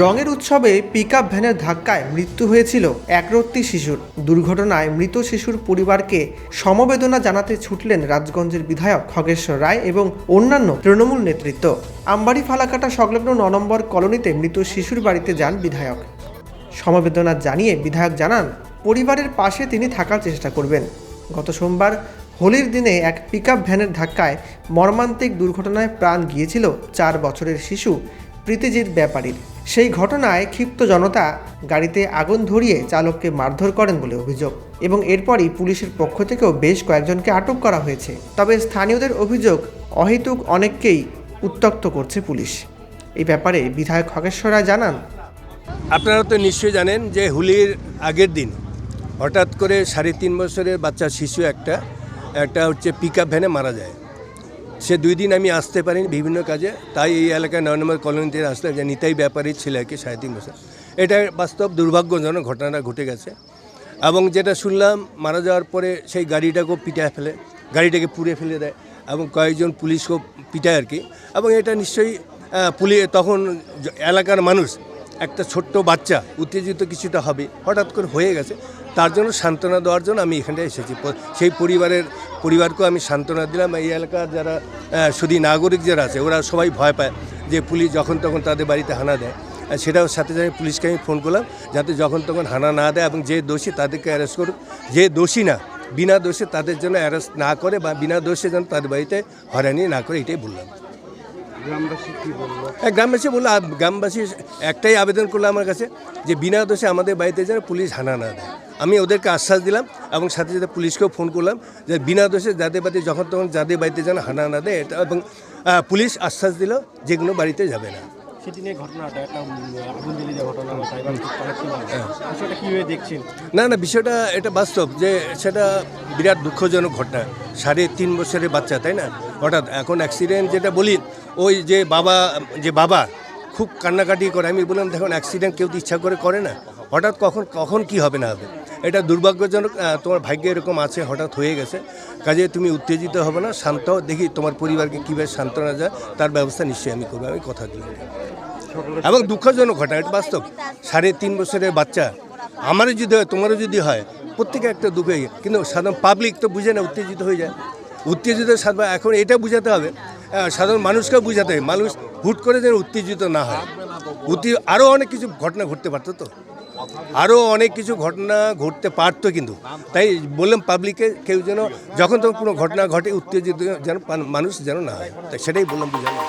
রঙের উৎসবে পিকআপ ভ্যানের ধাক্কায় মৃত্যু হয়েছিল একরত্তি শিশুর। দুর্ঘটনায় মৃত শিশুর পরিবারকে সমবেদনা জানাতে ছুটলেন রাজগঞ্জের বিধায়ক খগেশ্বর রায় এবং অন্যান্য তৃণমূল নেতৃত্ব। আমবাড়ি ফালাকাটা সংলগ্ন ন নম্বর কলোনিতে মৃত শিশুর বাড়িতে যান বিধায়ক। সমবেদনা জানিয়ে বিধায়ক জানান, পরিবারের পাশে তিনি থাকার চেষ্টা করবেন। গত সোমবার হোলির দিনে এক পিকআপ ভ্যানের ধাক্কায় মর্মান্তিক দুর্ঘটনায় প্রাণ গিয়েছিল চার বছরের শিশু প্রীতিজিৎ ব্যাপারীর। সেই ঘটনায় ক্ষিপ্ত জনতা গাড়িতে আগুন ধরিয়ে চালককে মারধর করেন বলে অভিযোগ এবং এরপরই পুলিশের পক্ষ থেকেও বেশ কয়েকজনকে আটক করা হয়েছে। তবে স্থানীয়দের অভিযোগ, অহেতুক অনেককেই উত্তক্ত করছে পুলিশ। এই ব্যাপারে বিধায়ক খগেশ্বর রায় জানান। আপনারা তো নিশ্চয়ই জানেন যে হোলির আগের দিন হঠাৎ করে সাড়ে তিন বছরের বাচ্চা, শিশু একটা একটা হচ্ছে পিক আপ ভ্যানে মারা যায়। সে দুই দিন আমি আসতে পারিনি বিভিন্ন কাজে, তাই এই এলাকায় নয় নম্বর কলোনিতে আসলাম যে নিতাই ব্যাপারী ছিল আর কি সাড়ে তিন বছর। এটা বাস্তব দুর্ভাগ্যজনক ঘটনাটা ঘটে গেছে। এবং যেটা শুনলাম, মারা যাওয়ার পরে সেই গাড়িটাকেও পিটায় ফেলে, গাড়িটাকে পুড়ে ফেলে দেয় এবং কয়েকজন পুলিশকেও পিটায় আর কি। এবং এটা নিশ্চয়ই পুলিশ তখন এলাকার মানুষ একটা ছোট্ট বাচ্চা, উত্তেজিত কিছুটা হবে, হঠাৎ করে হয়ে গেছে। তার জন্য সান্ত্বনা দেওয়ার জন্য আমি এখানটায় এসেছি। সেই পরিবারের, পরিবারকেও আমি সান্ত্বনা দিলাম। এই এলাকার যারা শুধু নাগরিক যারা আছে, ওরা সবাই ভয় পায় যে পুলিশ যখন তখন তাদের বাড়িতে হানা দেয়। সেটাও সাথে সাথে পুলিশকে আমি ফোন করলাম, যাতে যখন তখন হানা না দেয় এবং যে দোষী তাদেরকে অ্যারেস্ট করুক। যে দোষী না, বিনা দোষে তাদের জন্য অ্যারেস্ট না করে বা বিনা দোষে যেন তাদের বাড়িতে হয়রানি না করে, এটাই বললাম। গ্রামবাসী বলল গ্রামবাসী একটাই আবেদন করল আমার কাছে যে বিনা দোষে আমাদের বাড়িতে যেন পুলিশ হানা না দেয়। আমি ওদেরকে আশ্বাস দিলাম এবং সাথে সাথে পুলিশকেও ফোন করলাম যে বিনা দোষে যাদের বাড়িতে যখন তখন যাদের বাড়িতে যেন হানা না দেয়, এটা এবং পুলিশ আশ্বাস দিল যে কোনো বাড়িতে যাবে না। সেদিনের ঘটনাটা একটা আগুন জ্বলে যে ঘটনা বিষয়টা কীভাবে দেখছেন? না না বিষয়টা এটা বাস্তব যে সেটা বিরাট দুঃখজনক ঘটনা। সাড়ে তিন বছরের বাচ্চা তাই না? হঠাৎ এখন অ্যাক্সিডেন্ট যেটা বলি ওই যে বাবা যে বাবা খুব কান্নাকাটি করে। আমি বললাম দেখুন অ্যাক্সিডেন্ট কেউ তো ইচ্ছা করে করে না। হঠাৎ কখন কখন কি হবে না হবে? এটা দুর্ভাগ্যজনক তোমার ভাগ্যে এরকম আছে, হঠাৎ হয়ে গেছে। কাজে তুমি উত্তেজিত হবে না, শান্ত দেখি তোমার পরিবারকে কীভাবে সান্ত্বনা যায় তার ব্যবস্থা নিশ্চয়ই আমি করব, আমি কথা দিলাম। এবং দুঃখজনক ঘটনা, এটা বাস্তব। সাড়ে তিন বছরের বাচ্চা, আমারও যদি হয়, তোমারও যদি হয়, প্রত্যেকে একটা দুঃখ কিন্তু সাধারণ পাবলিক তো বুঝে না, উত্তেজিত হয়ে যায়। উত্তেজিত এখন এটা বুঝাতে হবে সাধারণ মানুষকেও বুঝাতে হবে, মানুষ হুট করে যেন উত্তেজিত না হয়। উত্তে আরও অনেক কিছু ঘটনা ঘটতে পারতো তো। আরও অনেক কিছু ঘটনা ঘটতে পারতো কিন্তু। তাই বললাম পাবলিকে কেউ যেন, যখন তখন কোনো ঘটনা ঘটে, উত্তেজিত যেন মানুষ যেন না হয়। তাই সেটাই বললাম বুঝালাম